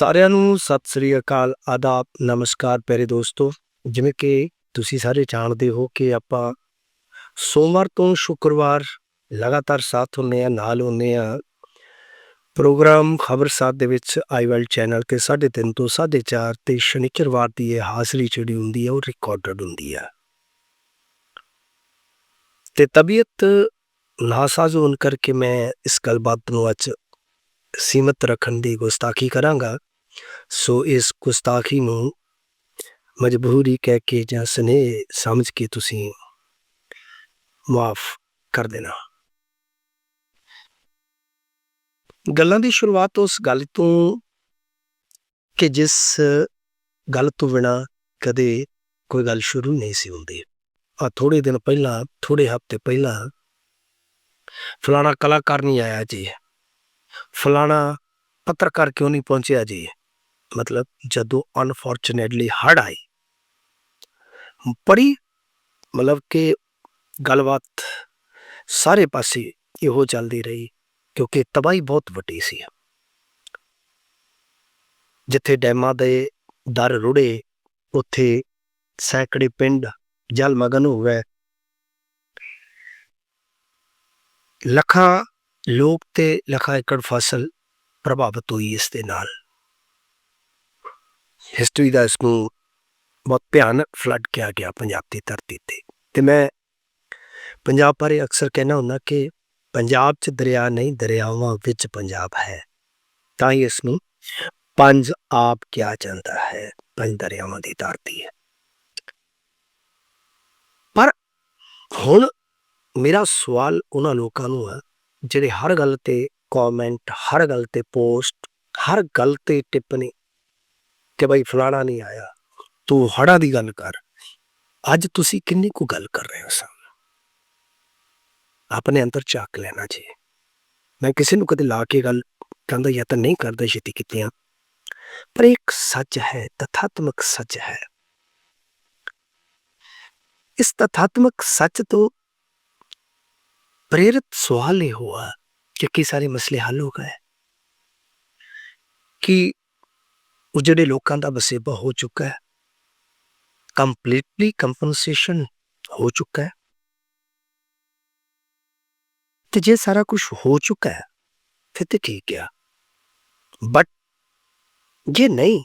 ਸਾਰਿਆਂ ਨੂੰ ਸਤਿ ਸ੍ਰੀ ਅਕਾਲ, ਆਦਾਬ, ਨਮਸਕਾਰ ਪਿਆਰੇ ਦੋਸਤੋ। ਜਿਵੇਂ ਕਿ ਤੁਸੀਂ ਸਾਰੇ ਜਾਣਦੇ ਹੋ ਕਿ ਆਪਾਂ ਸੋਮਵਾਰ ਤੋਂ ਸ਼ੁੱਕਰਵਾਰ ਲਗਾਤਾਰ ਸਾਥ ਹੁੰਨੇ ਆ ਨਾਲ ਹੁੰਨੇ ਆ ਪ੍ਰੋਗਰਾਮ ਖਬਰ ਸਾਥ ਦੇ ਵਿੱਚ ਆਈਵੈਲ ਚੈਨਲ ਤੇ 3:30 ਤੋਂ 4:30 ਤੇ ਸ਼ਨੀਚਰਵਾਰ ਦੀ ਇਹ ਹਾਜ਼ਰੀ ਜਿਹੜੀ ਹੁੰਦੀ ਹੈ, ਉਹ ਰਿਕਾਰਡਡ ਹੁੰਦੀ ਹੈ। ਤੇ ਤਬੀਅਤ ਨਾਸਾਜ਼ ਹੋਣ ਕਰਕੇ ਮੈਂ ਇਸ ਗੱਲਬਾਤ ਨੂੰ ਅੱਜ ਸੀਮਤ ਰੱਖਣ ਦੀ ਗੁਸਤਾਖੀ ਕਰਾਂਗਾ। ਸੋ ਇਸ ਗੁਸਤਾਖੀ ਨੂੰ ਮਜਬੂਰੀ ਕਹਿ ਕੇ ਜਾਂ ਸਨੇਹ ਸਮਝ ਕੇ ਤੁਸੀਂ ਮਾਫ ਕਰ ਦੇਣਾ। ਗੱਲਾਂ ਦੀ ਸ਼ੁਰੂਆਤ ਉਸ ਗੱਲ ਤੋਂ ਕਿ ਜਿਸ ਗੱਲ ਤੋਂ ਬਿਨਾ ਕਦੇ ਕੋਈ ਗੱਲ ਸ਼ੁਰੂ ਨਹੀਂ ਸੀ ਹੁੰਦੀ। ਆ ਥੋੜੇ ਦਿਨ ਪਹਿਲਾਂ ਥੋੜੇ ਹਫ਼ਤੇ ਪਹਿਲਾਂ ਫਲਾਣਾ ਕਲਾਕਾਰ ਨਹੀਂ ਆਇਆ ਜੀ। ਫਲਾਣਾ ਪੱਤਰਕਾਰ ਕਿਉਂ ਨਹੀਂ ਪਹੁੰਚਿਆ ਜੀ? ਮਤਲਬ ਜਦੋਂ ਅਨਫੋਰਚੂਨੇਟਲੀ ਹੜ ਆਈ ਬੜੀ ਮਤਲਬ ਕਿ ਗੱਲਬਾਤ ਸਾਰੇ ਪਾਸੇ ਇਹੋ ਚੱਲਦੀ ਰਹੀ ਕਿਉਂਕਿ ਤਬਾਹੀ ਬਹੁਤ ਵੱਡੀ ਸੀ। ਜਿੱਥੇ ਡੈਮਾਂ ਦੇ ਦਰ ਰੁੜੇ, ਉੱਥੇ ਸੈਂਕੜੇ ਪਿੰਡ ਜਲਮਗਨ ਹੋ ਗਏ। ਲੱਖਾਂ ਲੋਕ ਤੇ ਲੱਖਾਂ ਏਕੜ ਫਸਲ ਪ੍ਰਭਾਵਿਤ ਹੋਈ ਇਸ ਦੇ ਨਾਲ। ਹਿਸਟਰੀ ਦਾ ਇਸ ਨੂੰ ਬਹੁਤ ਭਿਆਨਕ ਫਲੱਡ ਕਿਹਾ ਗਿਆ ਪੰਜਾਬ ਦੀ ਧਰਤੀ ਤੇ। ਤੇ ਮੈਂ ਪੰਜਾਬ ਬਾਰੇ ਅਕਸਰ ਕਹਿਣਾ ਹੁੰਦਾ ਕਿ ਪੰਜਾਬ 'ਚ ਦਰਿਆ ਨਹੀਂ, ਦਰਿਆਵਾਂ ਵਿੱਚ ਪੰਜਾਬ ਹੈ। ਤਾਂ ਹੀ ਇਸ ਨੂੰ ਪੰਜ ਆਪ ਕਿਹਾ ਜਾਂਦਾ ਹੈ, ਪੰਜ ਦਰਿਆਵਾਂ ਦੀ ਧਰਤੀ ਹੈ। ਪਰ ਹੁਣ ਮੇਰਾ ਸਵਾਲ ਉਹਨਾਂ ਲੋਕਾਂ ਨੂੰ ਹੈ, ਜਿਹੜੇ ਹਰ ਗੱਲ ਤੇ ਕਮੈਂਟ ਹਰ ਗੱਲ ਤੇ ਪੋਸਟ ਹਰ ਗੱਲ ਤੇ ਟਿੱਪਣੀ ਕਿ ਭਾਈ ਫਲਾਣਾ ਨਹੀਂ ਆਇਆ ਤੂੰ ਹੜਾ ਦੀ ਗੱਲ ਕਰ ਅੱਜ ਤੁਸੀਂ ਕਿੰਨੀ ਕੁ ਗੱਲ ਕਰ ਰਹੇ ਹੋ ਸਭ ਆਪਣੇ ਅੰਦਰ ਝਾਕ ਲੈਣਾ ਜੀ ਮੈਂ ਕਿਸੇ ਨੂੰ ਕਦੇ ਲਾ ਕੇ ਗੱਲ ਕਹਿੰਦਾ ਜਾਂ ਤਾਂ ਨਹੀਂ ਕਰਦਾ ਛੇਤੀ ਕਿਤਿਆਂ ਪਰ ਇੱਕ ਸੱਚ ਹੈ ਤਥਾਤਮਕ ਸੱਚ ਹੈ ਇਸ ਤਥਾਤਮਕ ਸੱਚ ਤੋਂ प्रेरित सवाल ये हुआ कि कई सारे मसले हल हो गए कि ਉਹ ਜਿਹੜੇ ਲੋਕਾਂ ਦਾ ਵਸੇਬਾ ਹੋ ਚੁੱਕਾ ਹੈ ਕੰਪਲੀਟਲੀ ਕੰਪਨਸੇਸ਼ਨ ਹੋ ਚੁੱਕਾ ਹੈ। ਤੇ ਜੇ ਸਾਰਾ ਕੁਝ ਹੋ ਚੁੱਕਾ ਹੈ, ਫਿਰ ਤੇ ਠੀਕ ਆ। ਬਟ ਜੇ ਨਹੀਂ,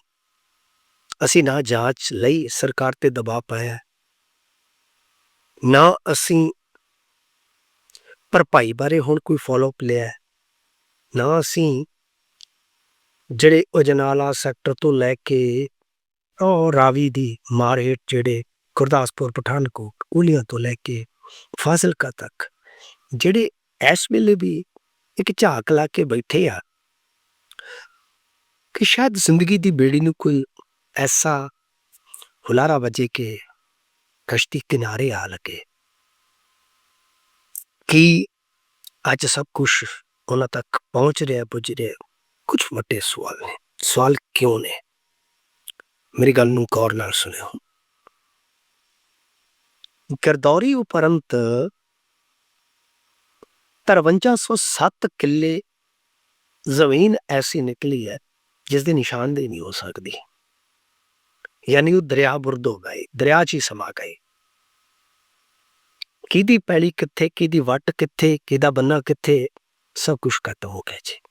ਅਸੀਂ ਨਾ ਜਾਂਚ ਲਈ ਸਰਕਾਰ ਤੇ ਦਬਾਅ ਪਾਇਆ ਨਾ ਅਸੀਂ ਭਰਪਾਈ ਬਾਰੇ ਹੁਣ ਕੋਈ ਫਾਲੋਅਪ ਲਿਆ ਨਾ ਅਸੀਂ ਜਿਹੜੇ ਉਜਨਾਲਾ ਸੈਕਟਰ ਤੋਂ ਲੈ ਕੇ ਉਹ ਰਾਵੀ ਦੀ ਮਾਰ ਜਿਹੜੇ ਗੁਰਦਾਸਪੁਰ, ਪਠਾਨਕੋਟ ਉਲੀਆਂ ਤੋਂ ਲੈ ਕੇ ਫਾਜ਼ਿਲਕਾ ਤੱਕ, ਜਿਹੜੇ ਇਸ ਵੇਲੇ ਵੀ ਇੱਕ ਝਾਕ ਲਾ ਕੇ ਬੈਠੇ ਆ, ਕਿ ਸ਼ਾਇਦ ਜ਼ਿੰਦਗੀ ਦੀ ਬੇੜੀ ਨੂੰ ਕੋਈ ਐਸਾ ਹੁਲਾਰਾ ਵਜੇ ਕਿ ਕਸ਼ਤੀ ਕਿਨਾਰੇ ਆ ਲਗੇ। ਕਿ ਅੱਜ ਸਭ ਕੁਝ ਉਹਨਾਂ ਤੱਕ ਪਹੁੰਚ ਰਿਹਾ, ਪੁੱਜ ਰਿਹਾ? ਕੁਝ ਵੱਡੇ ਸਵਾਲ ਨੇ। ਸਵਾਲ ਕਿਉਂ ਨੇ? ਮੇਰੀ ਗੱਲ ਨੂੰ ਗੌਰ ਨਾਲ ਸੁਣਿਓ। ਗਰਦੌਰੀ ਉਪਰੰਤ 5307 ਕਿੱਲੇ ਜ਼ਮੀਨ ਐਸੀ ਨਿਕਲੀ ਹੈ, ਜਿਸ ਦੀ ਨਿਸ਼ਾਨਦੇਹੀ ਨਹੀਂ ਹੋ ਸਕਦੀ। ਯਾਨੀ ਉਹ ਦਰਿਆ ਬੁਰਦ ਹੋ ਗਏ, ਦਰਿਆ 'ਚ ਹੀ ਸਮਾ ਗਏ। ਕਿਹਦੀ ਪੈਲੀ ਕਿੱਥੇ, ਕਿਹਦੀ ਵੱਟ ਕਿੱਥੇ, ਕਿਹਦਾ ਬੰਨਾ ਕਿੱਥੇ, ਸਭ ਕੁਝ ਖਤਮ ਹੋ ਗਿਆ ਜੀ।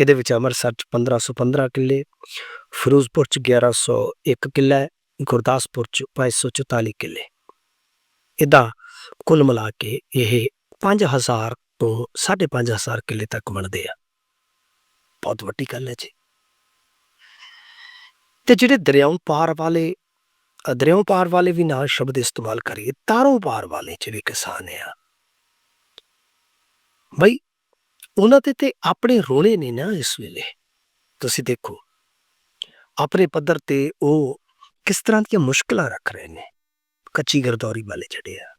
ਇਹਦੇ ਵਿੱਚ ਅੰਮ੍ਰਿਤਸਰ ਚ 1515 ਕਿੱਲੇ ਫਿਰੋਜ਼ਪੁਰ ਚ 1101 ਕਿੱਲਾ ਹੈ, ਗੁਰਦਾਸਪੁਰ ਚ 544 ਕਿੱਲੇ। ਇਹਦਾ ਕੁੱਲ ਮਿਲਾ ਕੇ ਇਹ 5000 ਤੋਂ 5500 ਕਿੱਲੇ ਤੱਕ ਬਣਦੇ ਆ। ਬਹੁਤ ਵੱਡੀ ਗੱਲ ਹੈ ਜੀ। ਤੇ ਜਿਹੜੇ ਦਰਿਆਓਂ ਪਾਰ ਵਾਲੇ ਦਰਿਆਉਂ ਪਾਰ ਵਾਲੇ ਵੀ ਨਾਲ ਸ਼ਬਦ ਇਸਤੇਮਾਲ ਕਰੀਏ ਤਾਰੋਂ ਪਾਰ ਵਾਲੇ ਜਿਹੜੇ ਕਿਸਾਨ ਆ ਬਈ ਉਹਨਾਂ ਤੇ ਤੇ ਆਪਣੇ ਰੋਲੇ ਨੇ ਨਾ ਇਸ ਵੇਲੇ। ਤੁਸੀਂ ਦੇਖੋ, ਆਪਣੇ ਪੱਧਰ ਤੇ ਉਹ ਕਿਸ ਤਰ੍ਹਾਂ ਦੀਆਂ ਮੁਸ਼ਕਲਾਂ ਰੱਖ ਰਹੇ ਨੇ, ਕੱਚੀ ਗਰਦੌਰੀ ਵਾਲੇ ਜਿਹੜੇ ਆ।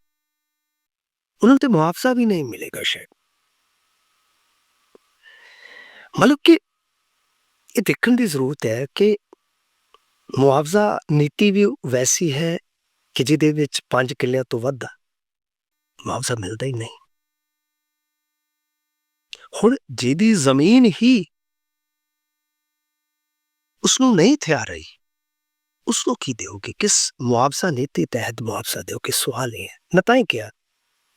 ਉਹਨਾਂ ਨੂੰ ਤੇ ਮੁਆਵਜ਼ਾ ਵੀ ਨਹੀਂ ਮਿਲੇਗਾ ਸ਼ਾਇਦ। ਮਤਲਬ ਕਿ ਇਹ ਦੇਖਣ ਦੀ ਜ਼ਰੂਰਤ ਹੈ ਕਿ ਮੁਆਵਜ਼ਾ ਨੀਤੀ ਵੀ ਵੈਸੀ ਹੈ ਕਿ ਜਿਹਦੇ ਵਿੱਚ 5 ਕਿੱਲਿਆਂ ਤੋਂ ਵੱਧ ਮੁਆਵਜ਼ਾ ਮਿਲਦਾ ਹੀ ਨਹੀਂ। ਹੁਣ ਜਿਹਦੀ ਜ਼ਮੀਨ ਹੀ ਉਸ ਨੂੰ ਨਹੀਂ ਥਿਆ ਰਹੀ ਉਸ ਨੂੰ ਕੀ ਦਿਓਗੇ? ਕਿਸ ਮੁਆਵਜ਼ਾ ਨੀਤੀ ਤਹਿਤ ਮੁਆਵਜ਼ਾ ਦਿਓਗੇ ਸਵਾਲ ਇਹ ਹੈ ਮੈਂ ਤਾਂ ਹੀ ਕਿਹਾ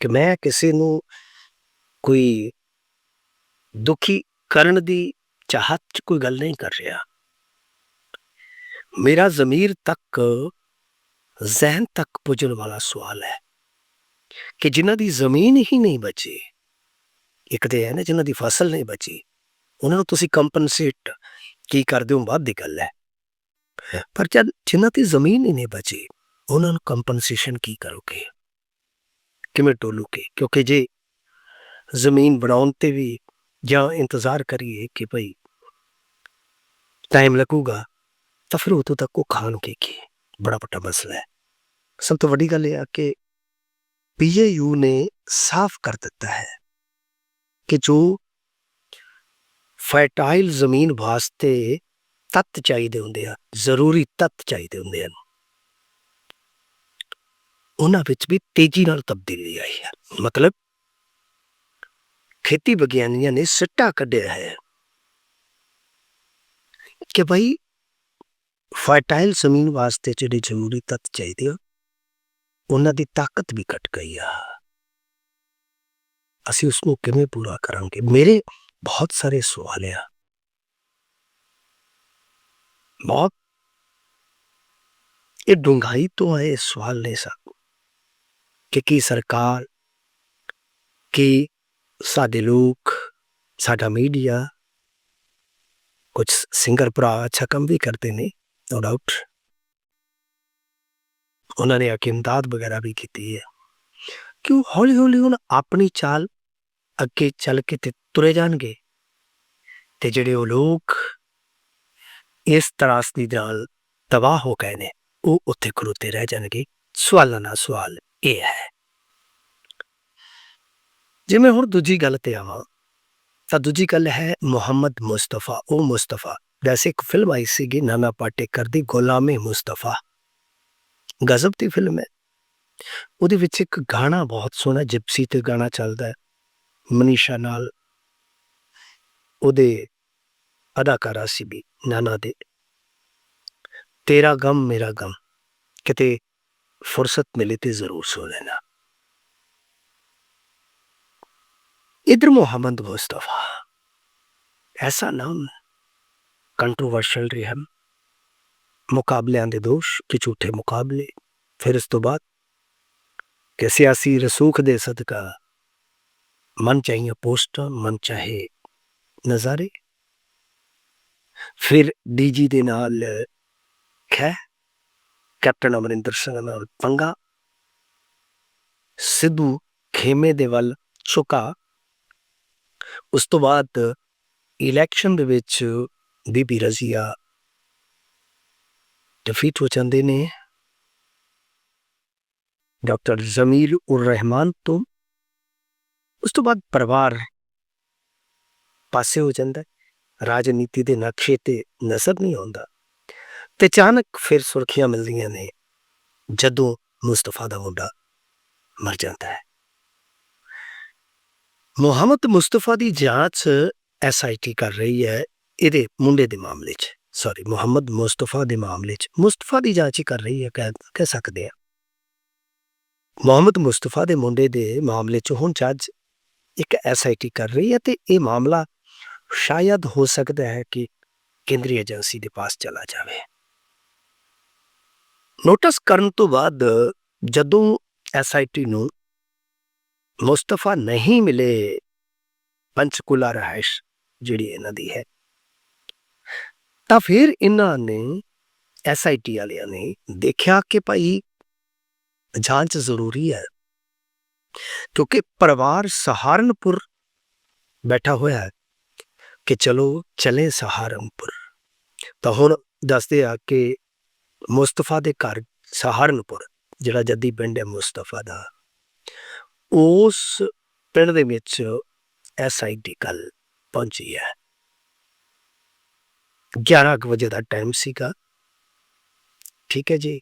ਕਿ ਮੈਂ ਕਿਸੇ ਨੂੰ ਕੋਈ ਦੁਖੀ ਕਰਨ ਦੀ ਚਾਹਤ ਚ ਕੋਈ ਗੱਲ ਨਹੀਂ ਕਰ ਰਿਹਾ। ਮੇਰਾ ਜ਼ਮੀਰ ਤੱਕ, ਜ਼ਹਿਨ ਤੱਕ ਪੁੱਜਣ ਵਾਲਾ ਸਵਾਲ ਹੈ ਕਿ ਜਿਨ੍ਹਾਂ ਦੀ ਜ਼ਮੀਨ ਹੀ ਨਹੀਂ ਬਚੀ ਇੱਕ ਤੇ ਹੈ ਨਾ ਜਿਨ੍ਹਾਂ ਦੀ ਫਸਲ ਨਹੀਂ ਬਚੀ ਉਹਨਾਂ ਨੂੰ ਤੁਸੀਂ ਕੰਪਨਸੇਟ ਕੀ ਕਰਦੇ ਹੋ ਬਾਅਦ ਦੀ ਗੱਲ ਹੈ। ਪਰ ਜਦ ਜਿਨ੍ਹਾਂ ਦੀ ਜ਼ਮੀਨ ਹੀ ਨਹੀਂ ਬਚੀ ਉਹਨਾਂ ਨੂੰ ਕੰਪਨਸੇਸ਼ਨ ਕੀ ਕਰੋਗੇ? ਕਿਵੇਂ ਟੋਲੂਗੇ? ਕਿਉਂਕਿ ਜੇ ਜ਼ਮੀਨ ਬਣਾਉਣ ਤੇ ਵੀ ਜਾਂ ਇੰਤਜ਼ਾਰ ਕਰੀਏ ਕਿ ਭਈ ਟਾਈਮ ਲੱਗੂਗਾ ਤਾਂ ਫਿਰ ਉਦੋਂ ਤੱਕ ਉਹ ਖਾਣਗੇ ਕੀ? ਬੜਾ ਵੱਡਾ ਮਸਲਾ ਹੈ। ਸਭ ਤੋਂ ਵੱਡੀ ਗੱਲ ਇਹ ਆ ਕਿ ਪੀਏਯੂ ਨੇ ਸਾਫ਼ ਕਰ ਦਿੱਤਾ ਹੈ। ਕਿ ਜੋ ਫਰਟਾਈਲ ਜ਼ਮੀਨ ਵਾਸਤੇ ਤੱਤ ਚਾਹੀਦੇ ਹੁੰਦੇ ਆ, ਜ਼ਰੂਰੀ ਤੱਤ ਚਾਹੀਦੇ ਹੁੰਦੇ ਹਨ, ਉਹਨਾਂ ਵਿੱਚ ਵੀ ਤੇਜ਼ੀ ਨਾਲ ਤਬਦੀਲੀ ਆਈ ਹੈ। ਮਤਲਬ ਖੇਤੀ ਵਿਗਿਆਨੀਆਂ ਨੇ ਸਿੱਟਾ ਕੱਢਿਆ ਹੈ ਕਿ ਭਾਈ ਫਰਟਾਈਲ ਜ਼ਮੀਨ ਵਾਸਤੇ ਜਿਹੜੇ ਜ਼ਰੂਰੀ ਤੱਤ ਚਾਹੀਦੇ ਆ, ਉਹਨਾਂ ਦੀ ਤਾਕਤ ਵੀ ਘਟ ਗਈ ਆ। ਅਸੀਂ ਉਸ ਨੂੰ ਕਿਵੇਂ ਪੂਰਾ ਕਰਾਂਗੇ ਮੇਰੇ ਬਹੁਤ ਸਾਰੇ ਸਵਾਲ ਆ ਬਹੁਤ ਇਹ ਡੂੰਘਾਈ ਤੋਂ ਆਏ ਸਵਾਲ ਨੇ ਸਭ ਕਿ ਕੀ ਸਰਕਾਰ ਕੀ ਸਾਡੇ ਲੋਕ ਸਾਡਾ ਮੀਡੀਆ ਕੁਝ ਸਿੰਗਰ ਭਰਾ ਅੱਛਾ ਕੰਮ ਵੀ ਕਰਦੇ ਨੇ ਨੋ ਡਾਊਟ ਉਹਨਾਂ ਨੇ ਅਕੀ ਇਮਦਾਦ ਵਗੈਰਾ ਵੀ ਕੀਤੀ ਹੈ ਕਿਉਂ ਹੌਲੀ ਹੌਲੀ ਹੁਣ ਆਪਣੀ ਚਾਲ ਅੱਗੇ ਚੱਲ ਕੇ ਤੇ ਤੁਰੇ ਜਾਣਗੇ। ਤੇ ਜਿਹੜੇ ਉਹ ਲੋਕ ਇਸ ਤਰਾਸਦੀ ਨਾਲ ਤਬਾਹ ਹੋ ਗਏ ਨੇ, ਉਹ ਉੱਥੇ ਖਲੋਤੇ ਰਹਿ ਜਾਣਗੇ। ਸਵਾਲਾਂ ਨਾਲ ਸਵਾਲ ਇਹ ਹੈ। ਜੇ ਮੈਂ ਹੁਣ ਦੂਜੀ ਗੱਲ ਤੇ ਆਵਾਂ, ਤਾਂ ਦੂਜੀ ਗੱਲ ਹੈ ਮੁਹੰਮਦ ਮੁਸਤਫਾ। ਉਹ ਮੁਸਤਫਾ ਵੈਸੇ ਇੱਕ ਫਿਲਮ ਆਈ ਸੀਗੀ, ਨਾਨਾ ਪਾਟੇਕਰ ਦੀ ਗੁਲਾਮੇ ਮੁਸਤਫਾ। ਗਜ਼ਬ ਦੀ ਫਿਲਮ ਹੈ। ਉਹਦੇ ਵਿੱਚ ਇੱਕ ਗਾਣਾ ਬਹੁਤ ਸੋਹਣਾ ਜਿਪਸੀ ਤੇ ਗਾਣਾ ਚੱਲਦਾ ਹੈ। ਮਨੀਸ਼ਾ ਨਾਲ ਉਹਦੇ ਅਦਾਕਾਰਾ ਸੀ ਵੀ ਨਾਨਾ ਦੇ ਤੇਰਾ ਗਮ ਮੇਰਾ ਗਮ ਕਿਤੇ ਫੁਰਸਤ ਮਿਲੇ ਤੇ ਜ਼ਰੂਰ ਸੁਣ ਲੈਣਾ इधर मोहम्मद मुस्तफ़ा ऐसा नाम ਕੰਟਰੋਵਰਸ਼ਲ ਰਿਹਾ ਮੁਕਾਬਲਿਆਂ ਦੇ ਦੋਸ਼ ਕਿ ਝੂਠੇ ਮੁਕਾਬਲੇ ਫਿਰ ਇਸ ਤੋਂ ਬਾਅਦ ਕਿ ਸਿਆਸੀ ਰਸੂਖ ਦੇ ਸਦਕਾ ਮਨ ਚਾਹੀਏ ਪੋਸਟਰ ਮਨ ਚਾਹੇ ਨਜ਼ਾਰੇ ਫਿਰ ਡੀਜੀ ਦੇ ਨਾਲ ਖੈ ਕੈਪਟਨ ਅਮਰਿੰਦਰ ਸਿੰਘ ਨਾਲ ਪੰਗਾ ਸਿੱਧੂ ਖੇਮੇ ਦੇ ਵੱਲ ਝੁਕਾ ਉਸ ਤੋਂ ਬਾਅਦ ਇਲੈਕਸ਼ਨ ਦੇ ਵਿੱਚ ਬੀਬੀ ਰਜ਼ੀਆ ਡਿਫੀਟ ਹੋ ਜਾਂਦੇ ਨੇ ਡਾਕਟਰ ਜ਼ਮੀਰ ਉਰ ਰਹਿਮਾਨ ਤੋਂ ਉਸ ਤੋਂ ਬਾਅਦ ਪਰਿਵਾਰ ਪਾਸੇ ਹੋ ਜਾਂਦਾ ਰਾਜਨੀਤੀ ਦੇ ਨਕਸ਼ੇ ਤੇ ਨਜ਼ਰ ਨਹੀਂ ਆਉਂਦਾ। ਤੇ ਅਚਾਨਕ ਫਿਰ ਸੁਰਖੀਆਂ ਮਿਲਦੀਆਂ ਨੇ, ਜਦੋਂ ਮੁਸਤਫਾ ਦਾ ਮੁੰਡਾ ਮਰ ਜਾਂਦਾ ਹੈ। ਮੁਹੰਮਦ ਮੁਸਤਫਾ ਦੀ ਜਾਂਚ ਐਸਆਈਟੀ ਕਰ ਰਹੀ ਹੈ ਇਹਦੇ ਮੁੰਡੇ ਦੇ ਮਾਮਲੇ 'ਚ। ਸੌਰੀ ਮੁਹੰਮਦ ਮੁਸਤਫਾ ਦੇ ਮਾਮਲੇ 'ਚ। ਮੁਸਤਫਾ ਦੀ ਜਾਂਚ ਹੀ ਕਰ ਰਹੀ ਹੈ, ਕਹਿ ਕਹਿ ਸਕਦੇ ਆ ਮੁਹੰਮਦ ਮੁਸਤਫਾ ਦੇ ਮੁੰਡੇ ਦੇ ਮਾਮਲੇ 'ਚ ਹੁਣ ਜੱਜ ਇੱਕ ਐਸਆਈਟੀ ਕਰ ਰਹੀ ਹੈ ਤੇ ਇਹ ਮਾਮਲਾ ਸ਼ਾਇਦ ਹੋ ਸਕਦਾ ਹੈ ਕਿ ਕੇਂਦਰੀ ਏਜੰਸੀ ਦੇ ਪਾਸ ਚਲਾ ਜਾਵੇ। ਨੋਟਿਸ ਕਰਨ ਤੋਂ ਬਾਅਦ ਜਦੋਂ ਐਸਆਈਟੀ ਨੂੰ ਮੁਸਤਫਾ ਨਹੀਂ ਮਿਲੇ, ਪੰਚਕੂਲਾ ਰਹਿਸ਼ ਜਿਹੜੀ ਇਹਨਾਂ ਦੀ ਹੈ, ਤਾਂ ਫਿਰ ਇਹਨਾਂ ਨੇ ਐਸਆਈਟੀ ਵਾਲਿਆਂ ਨੇ ਦੇਖਿਆ ਕਿ ਭਾਈ ਜਾਂਚ ਜ਼ਰੂਰੀ ਹੈ। ਕਿਉਂਕਿ ਪਰਿਵਾਰ ਸਹਾਰਨਪੁਰ ਬੈਠਾ ਹੋਇਆ ਹੈ ਕਿ ਚਲੋ ਚਲੇ ਸਹਾਰਨਪੁਰ। ਤਾਂ ਹੁਣ ਦੱਸਦੇ ਆ ਕਿ ਮੁਸਤਫਾ ਦੇ ਘਰ ਸਹਾਰਨਪੁਰ, ਜਿਹੜਾ ਜੱਦੀ ਪਿੰਡ ਹੈ ਮੁਸਤਫਾ ਦਾ, ਉਸ ਪਿੰਡ ਦੇ ਵਿੱਚ ਐਸਆਈਟੀ ਕੱਲ ਪਹੁੰਚੀ ਹੈ। 11 ਕੁ ਵਜੇ ਦਾ ਟਾਈਮ ਸੀਗਾ। ਠੀਕ ਹੈ ਜੀ।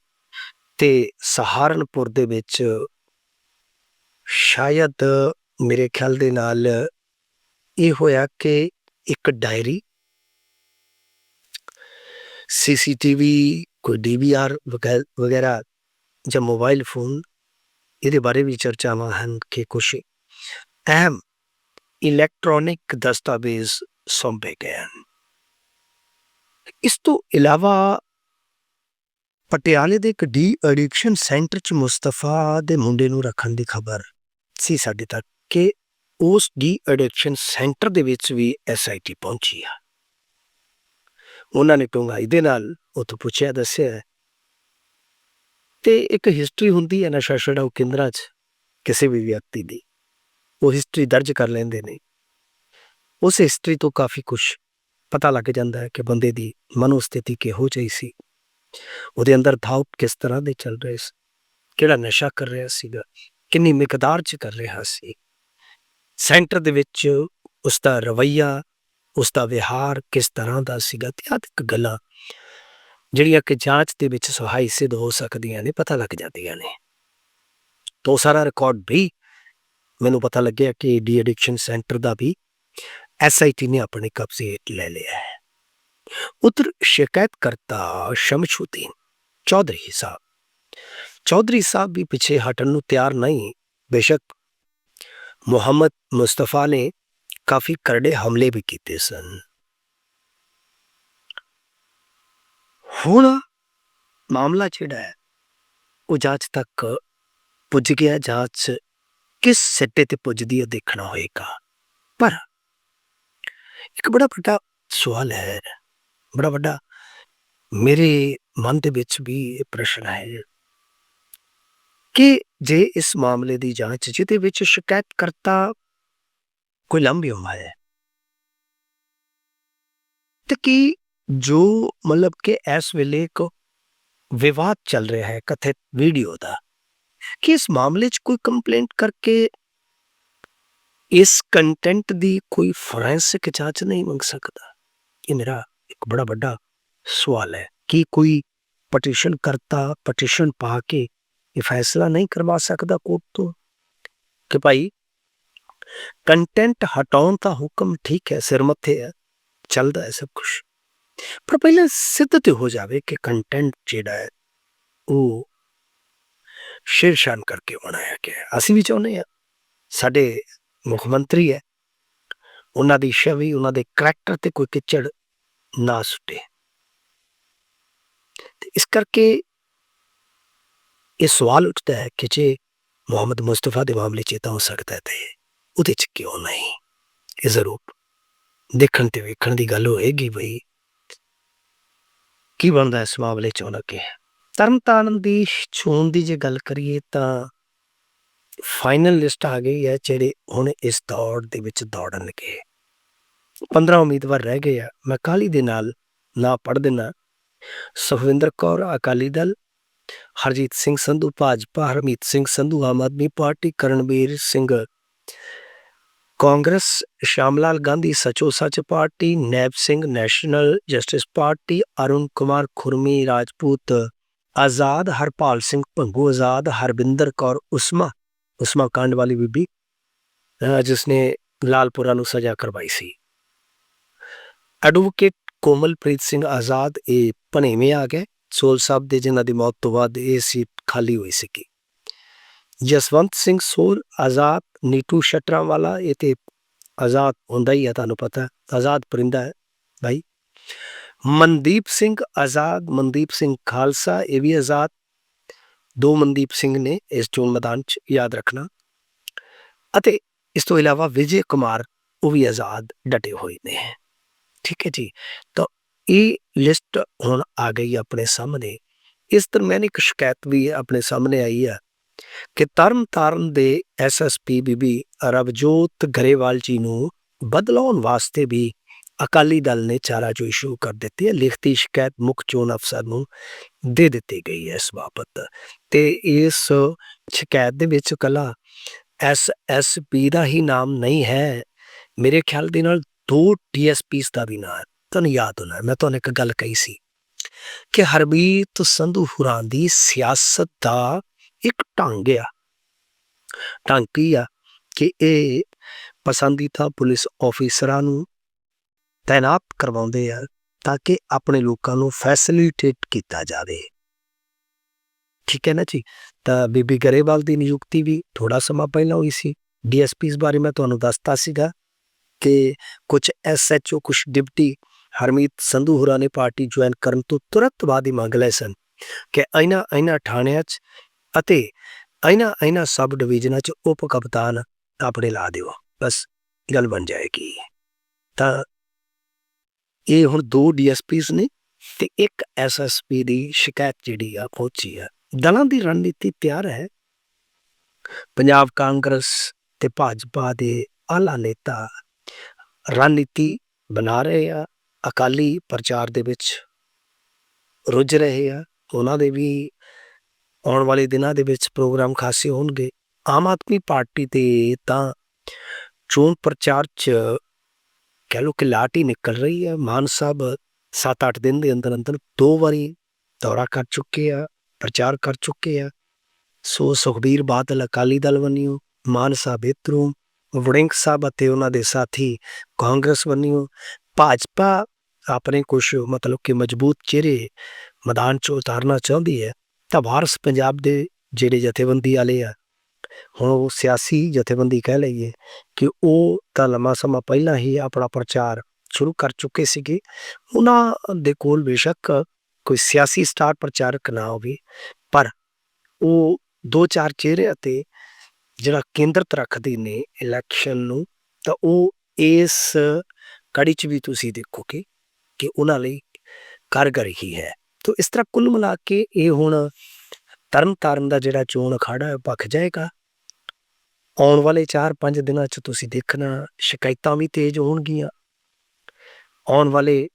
ਤੇ ਸਹਾਰਨਪੁਰ ਦੇ ਵਿੱਚ ਸ਼ਾਇਦ ਮੇਰੇ ਖਿਆਲ ਦੇ ਨਾਲ ਇਹ ਹੋਇਆ ਕਿ ਇੱਕ ਡਾਇਰੀ, ਸੀਸੀਟੀਵੀ, ਕੋਈ ਡੀਵੀਆਰ ਵਗੈਰਾ ਜਾਂ ਮੋਬਾਈਲ ਫੋਨ, ਇਹਦੇ ਬਾਰੇ ਵੀ ਚਰਚਾਵਾਂ ਹਨ ਕਿ ਕੁਝ ਅਹਿਮ ਇਲੈਕਟ੍ਰੋਨਿਕ ਦਸਤਾਵੇਜ਼ ਸੌਂਪੇ ਗਏ ਹਨ। ਇਸ ਤੋਂ ਇਲਾਵਾ ਪਟਿਆਲੇ ਦੇ ਇੱਕ ਡੀ ਐਡਿਕਸ਼ਨ ਸੈਂਟਰ 'ਚ ਮੁਸਤਫਾ ਦੇ ਮੁੰਡੇ ਨੂੰ ਰੱਖਣ ਦੀ ਖਬਰ ਸੀ ਸਾਡੇ ਤੱਕ ਕਿ ਉਸ ਡੀ ਐਡਿਕਸ਼ਨ ਸੈਂਟਰ ਦੇ ਵਿੱਚ ਵੀ ਐਸਆਈਟੀ ਪਹੁੰਚੀ ਆ। ਉਹਨਾਂ ਨੇ ਡੂੰਘਾਈ ਦੇ ਨਾਲ ਉੱਥੋਂ ਪੁੱਛਿਆ, ਦੱਸਿਆ, ਤੇ ਇੱਕ ਹਿਸਟਰੀ ਹੁੰਦੀ ਹੈ ਨਸ਼ਾ ਛਡਾਊ ਕੇਂਦਰਾਂ 'ਚ? ਕਿਸੇ ਵੀ ਵਿਅਕਤੀ ਦੀ। ਉਹ ਹਿਸਟਰੀ ਦਰਜ ਕਰ ਲੈਂਦੇ ਨੇ। ਉਸ ਹਿਸਟਰੀ ਤੋਂ ਕਾਫੀ ਕੁਝ ਪਤਾ ਲੱਗ ਜਾਂਦਾ ਹੈ ਕਿ ਬੰਦੇ ਦੀ ਮਨੋਸਥਿਤੀ ਕਿਹੋ ਜਿਹੀ ਸੀ। ਉਹਦੇ ਅੰਦਰ ਥਾਉਟ ਕਿਸ ਤਰ੍ਹਾਂ ਦੇ ਚੱਲ ਰਹੇ ਸੀ? ਕਿਹੜਾ ਨਸ਼ਾ ਕਰ ਰਿਹਾ ਸੀਗਾ? ਕਿੰਨੀ ਮਿਕਦਾਰ 'ਚ ਕਰ ਰਿਹਾ ਸੀ। ਸੈਂਟਰ ਦੇ ਵਿੱਚ ਉਸ ਦਾ ਰਵਈਆ ਉਸ ਦਾ ਵਿਹਾਰ ਕਿਸ ਤਰ੍ਹਾਂ ਦਾ ਸੀਗਾ ਤੇ ਆਦਿਕ ਗੱਲਾਂ ਜਿਹੜੀਆਂ ਕਿ ਜਾਂਚ ਦੇ ਵਿੱਚ ਸਹਾਈ ਸਿੱਧ ਹੋ ਸਕਦੀਆਂ ਨੇ, ਪਤਾ ਲੱਗ ਜਾਂਦੀਆਂ ਨੇ। ਤੋਂ ਸਾਰਾ ਰਿਕਾਰਡ ਵੀ ਮੈਨੂੰ ਪਤਾ ਲੱਗਿਆ ਕਿ ਡੀ ਐਡਿਕਸ਼ਨ ਸੈਂਟਰ ਦਾ ਵੀ ਐਸਆਈਟੀ ਨੇ ਆਪਣੇ ਕਬਜ਼ੇ ਹੇਠ ਲੈ ਲਿਆ ਹੈ। ਉਧਰ ਸ਼ਿਕਾਇਤਕਰਤਾ ਸ਼ਮਸ਼ੂਦੀਨ ਚੌਧਰੀ ਸਾਹਿਬ ਚੌਧਰੀ ਸਾਹਿਬ ਵੀ ਪਿੱਛੇ ਹਟਣ ਨੂੰ ਤਿਆਰ ਨਹੀਂ ਬੇਸ਼ੱਕ ਮੁਹੰਮਦ ਮੁਸਤਫਾ ਨੇ ਕਾਫੀ ਕਰੜੇ ਹਮਲੇ ਵੀ ਕੀਤੇ ਸਨ ਹੁਣ ਮਾਮਲਾ ਜਿਹੜਾ ਹੈ ਉਹ ਜਾਂਚ ਤੱਕ ਪੁੱਜ ਗਿਆ ਜਾਂਚ ਕਿਸ ਸਿੱਟੇ ਤੇ ਪੁੱਜਦੀ ਹੈ ਦੇਖਣਾ ਹੋਏਗਾ ਪਰ ਇੱਕ ਬੜਾ ਵੱਡਾ ਸਵਾਲ ਹੈ ਬੜਾ ਵੱਡਾ ਮੇਰੇ ਮਨ ਦੇ ਵਿੱਚ ਵੀ ਇਹ ਪ੍ਰਸ਼ਨ ਹੈ ਕਿ ਜੇ ਇਸ ਮਾਮਲੇ ਦੀ ਜਾਂਚ ਜਿਹਦੇ ਵਿੱਚ ਸ਼ਿਕਾਇਤਕਰਤਾ ਕੋਈ ਲੰਬੀ ਉਮਰ ਹੈ, ਤੇ ਕੀ ਜੋ ਮਤਲਬ ਕਿ ਇਸ ਵੇਲੇ ਇੱਕ ਵਿਵਾਦ ਚੱਲ ਰਿਹਾ ਹੈ, ਕਥਿਤ ਵੀਡੀਓ ਦਾ, ਕਿ ਇਸ ਮਾਮਲੇ 'ਚ ਕੋਈ ਕੰਪਲੇਂਟ ਕਰਕੇ ਇਸ ਕੰਟੈਂਟ ਦੀ ਕੋਈ ਫੋਰੈਂਸਿਕ ਜਾਂਚ ਨਹੀਂ ਮੰਗ ਸਕਦਾ? ਇਹ ਮੇਰਾ ਇੱਕ ਬੜਾ ਵੱਡਾ ਸਵਾਲ ਹੈ। ਕਿ ਕੋਈ ਪਟੀਸ਼ਨ ਕਰਤਾ ਪਟੀਸ਼ਨ ਪਾ ਕੇ ਇਹ ਫੈਸਲਾ ਨਹੀਂ ਕਰਵਾ ਸਕਦਾ ਕੋਰਟ ਤੋਂ ਕਿ ਭਾਈ ਕੰਟੈਂਟ ਹਟਾਉਣ ਦਾ ਹੁਕਮ ਠੀਕ ਹੈ ਸਿਰ ਮੱਥੇ ਹੈ ਚੱਲਦਾ ਹੈ ਸਭ ਕੁਝ ਪਰ ਪਹਿਲਾਂ ਸਿੱਧ ਤੇ ਹੋ ਜਾਵੇ ਕਿ ਕੰਟੈਂਟ ਜਿਹੜਾ ਹੈ ਉਹ ਸ਼ੀਰਸ਼ਾਨ ਕਰਕੇ ਬਣਾਇਆ ਗਿਆ ਅਸੀਂ ਵੀ ਚਾਹੁੰਦੇ ਹਾਂ ਸਾਡੇ ਮੁੱਖ ਮੰਤਰੀ ਹੈ ਉਹਨਾਂ ਦੀ ਛਵੀ ਉਹਨਾਂ ਦੇ ਕਰੈਕਟਰ ਤੇ ਕੋਈ ਕਿਚੜ ਨਾ ਸੁੱਟੇ ਇਸ ਕਰਕੇ ਇਹ ਸਵਾਲ ਉੱਠਦਾ ਹੈ ਕਿ ਜੇ ਮੁਹੰਮਦ ਮੁਸਤਫਾ ਦੇ ਮਾਮਲੇ 'ਚ ਇਹ ਤਾਂ ਹੋ ਸਕਦਾ ਤੇ ਉਹਦੇ 'ਚ ਕਿਉਂ ਨਹੀਂ? ਇਹ ਜ਼ਰੂਰ ਦੇਖਣ ਤੇ ਵੇਖਣ ਦੀ ਗੱਲ ਹੋਏਗੀ ਬਈ। ਕੀ ਬਣਦਾ ਇਸ ਮਾਮਲੇ 'ਚ ਉਹਨਾਂ ਕੇ ਤਰਨਤਾਰਨ ਦੀ ਚੋਣ ਦੀ ਜੇ ਗੱਲ ਕਰੀਏ ਤਾਂ ਫਾਈਨਲ ਲਿਸਟ ਆ ਗਈ ਹੈ ਜਿਹੜੇ ਹੁਣ ਇਸ ਦੌੜ ਦੇ ਵਿੱਚ ਦੌੜਨਗੇ। 15 ਉਮੀਦਵਾਰ ਰਹਿ ਗਏ ਆ। ਮੈਂ ਕਾਲੀ ਦੇ ਨਾਲ ਨਾ ਪੜ ਦੇਣਾ Sukhwinder Kaur, Akali Dal Harjit Singh Sandhu, Bhajpa, Harmeet Singh Sandhu, Aam Aadmi party, Karanvir Singh. Congress, Shamlal Gandhi, Sacho Sach party, Naib Singh national justice party, Arun Kumar Khurmi, Rajput ਆਜ਼ਾਦ, ਹਰਪਾਲ ਸਿੰਘ ਭੰਗੂ ਆਜ਼ਾਦ ਹਰਬਿੰਦਰ ਕੌਰ ਉਸਮਾ ਉਸਮਾ ਕਾਂਡ ਵਾਲੀ ਬੀਬੀ, ਅਹ ਜਿਸਨੇ ਲਾਲਪੁਰਾ ਨੂੰ ਸਜ਼ਾ ਕਰਵਾਈ ਸੀ। ਐਡਵੋਕੇਟ ਕੋਮਲਪ੍ਰੀਤ ਸਿੰਘ ਆਜ਼ਾਦ, ਇਹ ਭਨੇਵੇਂ ਆ ਗਏ। ਸੋਲ ਸਾਹਿਬ ਦੇ ਜਿਨ੍ਹਾਂ ਦੀ ਮੌਤ ਤੋਂ ਬਾਅਦ ਇਹ ਸੀਟ ਖਾਲੀ ਹੋਈ ਸੀ ਜਸਵੰਤ ਸਿੰਘ ਸੋਲ ਆਜ਼ਾਦ ਨੀਟੂ ਸ਼ਟਰਾਂ ਵਾਲਾ ਇਹ ਤੇ ਆਜ਼ਾਦ ਹੁੰਦਾ ਹੀ ਹੈ ਤੁਹਾਨੂੰ ਪਤਾ, ਆਜ਼ਾਦ ਪਰਿੰਦਾ ਹੈ ਭਾਈ ਮਨਦੀਪ ਸਿੰਘ ਆਜ਼ਾਦ, ਮਨਦੀਪ ਸਿੰਘ ਖਾਲਸਾ, ਇਹ ਵੀ ਆਜ਼ਾਦ। ਦੋ ਮਨਦੀਪ ਸਿੰਘ ਨੇ ਇਸ ਚੋਣ ਮੈਦਾਨ 'ਚ ਯਾਦ ਰੱਖਣਾ। ਅਤੇ ਇਸ ਤੋਂ ਇਲਾਵਾ ਵਿਜੇ ਕੁਮਾਰ, ਉਹ ਵੀ ਆਜ਼ਾਦ ਡਟੇ ਹੋਏ ਨੇ। ਠੀਕ ਹੈ ਜੀ, ਤਾਂ ਇਹ ਲਿਸਟ ਹੁਣ ਆ ਗਈ ਆਪਣੇ ਸਾਹਮਣੇ। ਇਸ ਦਰਮਿਆਨ ਇੱਕ ਸ਼ਿਕਾਇਤ ਵੀ ਆਪਣੇ ਸਾਹਮਣੇ ਆਈ ਆ ਕਿ ਤਰਨ ਤਾਰਨ ਦੇ ਐਸਐਸਪੀ ਬੀਬੀ ਰਵਜੋਤ ਗਰੇਵਾਲ ਜੀ ਨੂੰ ਬਦਲਾਉਣ ਵਾਸਤੇ ਵੀ ਅਕਾਲੀ ਦਲ ਨੇ ਚਾਰਾ ਜੋ ਇਸ਼ੂ ਕਰ ਦਿੱਤੀ ਹੈ। ਲਿਖਤੀ ਸ਼ਿਕਾਇਤ ਮੁੱਖ ਚੋਣ ਅਫਸਰ ਨੂੰ ਦੇ ਦਿੱਤੀ ਗਈ ਹੈ ਇਸ ਬਾਬਤ। ਤੇ ਇਸ ਸ਼ਿਕਾਇਤ ਦੇ ਵਿੱਚ ਕਲਾ ਐਸਐਸਪੀ ਦਾ ਹੀ ਨਾਮ ਨਹੀਂ ਹੈ। ਮੇਰੇ ਖਿਆਲ ਦੇ ਨਾਲ ਦੋ ਡੀਐਸਪੀਸ ਦਾ ਵੀ ਨਾਮ ਹੈ। ਤੁਹਾਨੂੰ ਯਾਦ ਹੋਣਾ, ਮੈਂ ਤੁਹਾਨੂੰ ਇੱਕ ਗੱਲ ਕਹੀ ਸੀ ਕਿ ਹਰਮੀਤ ਸੰਧੂ ਹੁਰਾਂ ਦੀ ਸਿਆਸਤ ਦਾ ਇੱਕ ਢੰਗ ਆ। ਢੰਗ ਕੀ ਆ? ਕਿ ਇਹ ਪਸੰਦੀਦਾ ਪੁਲਿਸ ਆਫੀਸਰਾਂ ਨੂੰ ਤਾਇਨਾਤ ਕਰਵਾਉਂਦੇ ਆ ਤਾਂ ਕਿ ਆਪਣੇ ਲੋਕਾਂ ਨੂੰ ਫੈਸਿਲਿਟੇਟ ਕੀਤਾ ਜਾਵੇ। ਠੀਕ ਹੈ ਨਾ ਜੀ? ਤਾਂ ਬੀਬੀ ਗਰੇਵਾਲ ਦੀ ਨਿਯੁਕਤੀ ਵੀ ਥੋੜਾ ਸਮਾਂ ਪਹਿਲਾਂ ਹੋਈ ਸੀ। ਡੀਐਸਪੀਸ ਬਾਰੇ ਮੈਂ ਤੁਹਾਨੂੰ ਦੱਸਤਾ ਸੀਗਾ ਕਿ ਕੁਝ ਐਸਐਚਓ ਕੁਝ ਡਿਪਟੀ ਹਰਮੀਤ ਸੰਧੂ ਹੋਰਾਂ ਨੇ ਪਾਰਟੀ ਜੁਆਇਨ ਕਰਨ ਤੋਂ ਤੁਰੰਤ ਬਾਅਦ ਹੀ ਮੰਗ ਲਏ ਸਨ ਕਿ ਇਹਨਾਂ ਇਹਨਾਂ ਥਾਣਿਆਂ 'ਚ ਅਤੇ ਇਹਨਾਂ ਇਹਨਾਂ ਸਬ ਡਿਵੀਜ਼ਨਾਂ 'ਚ ਉਪ ਕਪਤਾਨ ਆਪਣੇ ਲਾ ਦਿਓ। ਬਸ ਗੱਲ ਬਣ ਜਾਏਗੀ। ਤਾਂ ਇਹ ਹੁਣ ਦੋ ਡੀਐਸਪੀਸ ਨੇ ਤੇ ਇੱਕ ਐਸਐਸਪੀ ਦੀ ਸ਼ਿਕਾਇਤ ਜਿਹੜੀ ਆ ਪਹੁੰਚੀ ਆ। ਦਲਾਂ ਦੀ ਰਣਨੀਤੀ ਤਿਆਰ ਹੈ। ਪੰਜਾਬ ਕਾਂਗਰਸ ਤੇ ਭਾਜਪਾ ਦੇ ਆਲਾ ਨੇਤਾ ਰਣਨੀਤੀ ਬਣਾ ਰਹੇ ਆ। ਅਕਾਲੀ ਪ੍ਰਚਾਰ ਦੇ ਵਿੱਚ ਰੁੱਝ ਰਹੇ ਆ। ਉਹਨਾਂ ਦੇ ਵੀ ਆਉਣ ਵਾਲੇ ਦਿਨਾਂ ਦੇ ਵਿੱਚ ਪ੍ਰੋਗਰਾਮ ਖਾਸੇ ਹੋਣਗੇ। ਆਮ ਆਦਮੀ ਪਾਰਟੀ ਤੇ ਤਾਂ ਚੋਣ ਪ੍ਰਚਾਰ 'ਚ ਕਹਿ ਲਓ ਕਿ ਲਾਟ ਹੀ ਨਿਕਲ ਰਹੀ ਹੈ। ਮਾਨ ਸਾਹਿਬ 7-8 ਦਿਨ ਦੇ ਅੰਦਰ ਅੰਦਰ ਦੋ ਵਾਰੀ ਦੌਰਾ ਕਰ ਚੁੱਕੇ ਆ, ਪ੍ਰਚਾਰ ਕਰ ਚੁੱਕੇ ਆ। ਸੋ ਸੁਖਬੀਰ ਬਾਦਲ ਅਕਾਲੀ ਦਲ ਵੰਨਿਓ ਮਾਨ ਸਾਹਿਬ ਇੱਧਰੋਂ, ਵੜਿੰਗ ਸਾਹਿਬ ਅਤੇ ਉਹਨਾਂ ਦੇ ਸਾਥੀ ਕਾਂਗਰਸ ਵੰਨਿਓ ਭਾਜਪਾ ਆਪਣੇ ਕੁਝ ਮਤਲਬ ਕਿ ਮਜ਼ਬੂਤ ਚਿਹਰੇ ਮੈਦਾਨ 'ਚ ਉਤਾਰਨਾ ਚਾਹੁੰਦੀ ਹੈ, ਤਾਂ ਵਾਰਸ ਪੰਜਾਬ ਦੇ ਜਿਹੜੇ ਜਥੇਬੰਦੀ ਵਾਲੇ ਆ, ਹੁਣ ਉਹ ਸਿਆਸੀ ਜਥੇਬੰਦੀ ਕਹਿ ਲਈਏ ਕਿ ਉਹ ਤਾਂ ਲੰਮਾ ਸਮਾਂ ਪਹਿਲਾਂ ਹੀ ਆਪਣਾ ਪ੍ਰਚਾਰ ਸ਼ੁਰੂ ਕਰ ਚੁੱਕੇ ਸੀਗੇ, ਉਹਨਾਂ ਦੇ ਕੋਲ ਬੇਸ਼ੱਕ ਕੋਈ ਸਿਆਸੀ ਸਟਾਰ ਪ੍ਰਚਾਰਕ ਨਾ ਹੋਵੇ, ਪਰ ਉਹ ਦੋ ਚਾਰ ਚਿਹਰੇ ਅਤੇ ਜਿਹੜਾ ਕੇਂਦਰਤ ਰੱਖਦੇ ਨੇ ਇਲੈਕਸ਼ਨ ਨੂੰ, ਤਾਂ ਉਹ ਇਸ ਕੜੀ 'ਚ ਵੀ ਤੁਸੀਂ ਦੇਖੋਗੇ ਕਿ ਉਹਨਾਂ ਲਈ ਕਾਰਗਰ ਹੀ ਹੈ। ਤਾਂ ਇਸ ਤਰ੍ਹਾਂ ਕੁੱਲ ਮਿਲਾ ਕੇ ਇਹ ਹੁਣ ਤਰਨ ਤਾਰਨ ਦਾ ਜਿਹੜਾ ਚੋਣ ਅਖਾੜਾ ਹੈ ਭਖ ਜਾਏਗਾ। ਆਉਣ ਵਾਲੇ 4-5 ਦਿਨਾਂ 'ਚ ਤੁਸੀਂ ਦੇਖਣਾ ਸ਼ਿਕਾਇਤਾਂ ਵੀ ਤੇਜ਼ ਹੋਣਗੀਆਂ। ਆਉਣ ਵਾਲੇ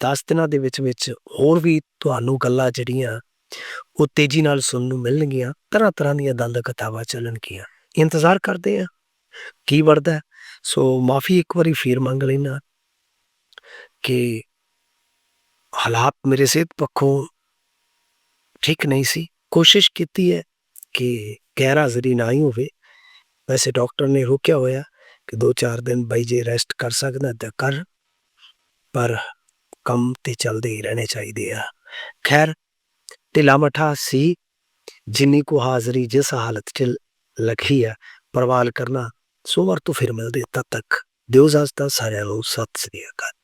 10 ਦਿਨਾਂ ਦੇ ਵਿੱਚ ਵਿੱਚ ਹੋਰ ਵੀ ਤੁਹਾਨੂੰ ਗੱਲਾਂ ਜਿਹੜੀਆਂ ਉਹ ਤੇਜ਼ੀ ਨਾਲ ਸੁਣਨ ਨੂੰ ਮਿਲਣਗੀਆਂ। ਤਰ੍ਹਾਂ ਤਰ੍ਹਾਂ ਦੀਆਂ ਦੰਦ ਕਥਾਵਾਂ ਚੱਲਣਗੀਆਂ। ਇੰਤਜ਼ਾਰ ਕਰਦੇ ਆ ਕੀ ਵਰਦਾ ਸੋ ਮਾਫੀ ਇੱਕ ਵਾਰੀ ਫੇਰ ਮੰਗ ਲੈਣਾ ਕਿ ਹਾਲਾਤ ਮੇਰੇ ਸਿਹਤ ਪੱਖੋਂ ਠੀਕ ਨਹੀਂ ਸੀ ਕੋਸ਼ਿਸ਼ ਕੀਤੀ ਹੈ ਕਿ ਗੈਰ ਹਾਜ਼ਰੀ ਨਾ ਹੀ ਹੋਵੇ ਵੈਸੇ ਡਾਕਟਰ ਨੇ ਰੋਕਿਆ ਹੋਇਆ ਕਿ 2-4 ਦਿਨ ਬਾਈ ਜੇ ਰੈਸਟ ਕਰ ਸਕਦਾ ਤਾਂ ਕਰ ਪਰ ਕੰਮ ਤੇ ਚੱਲਦੇ ਹੀ ਰਹਿਣੇ ਚਾਹੀਦੇ ਆ ਖੈਰ ਢਿੱਲਾ ਮੱਠਾ ਸੀ ਜਿੰਨੀ ਕੋ ਹਾਜ਼ਰੀ ਜਿਸ ਹਾਲਤ 'ਚ ਲਖੀ ਆ ਪਰਵਾਲ ਕਰਨਾ ਸੋਮਵਾਰ ਤੋਂ ਫਿਰ ਮਿਲਦੇ ਤਦ ਤੱਕ ਦਿਓ ਇਜਾਜ਼ਤ ਸਾਰਿਆਂ ਨੂੰ ਸਤਿ ਸ੍ਰੀ ਅਕਾਲ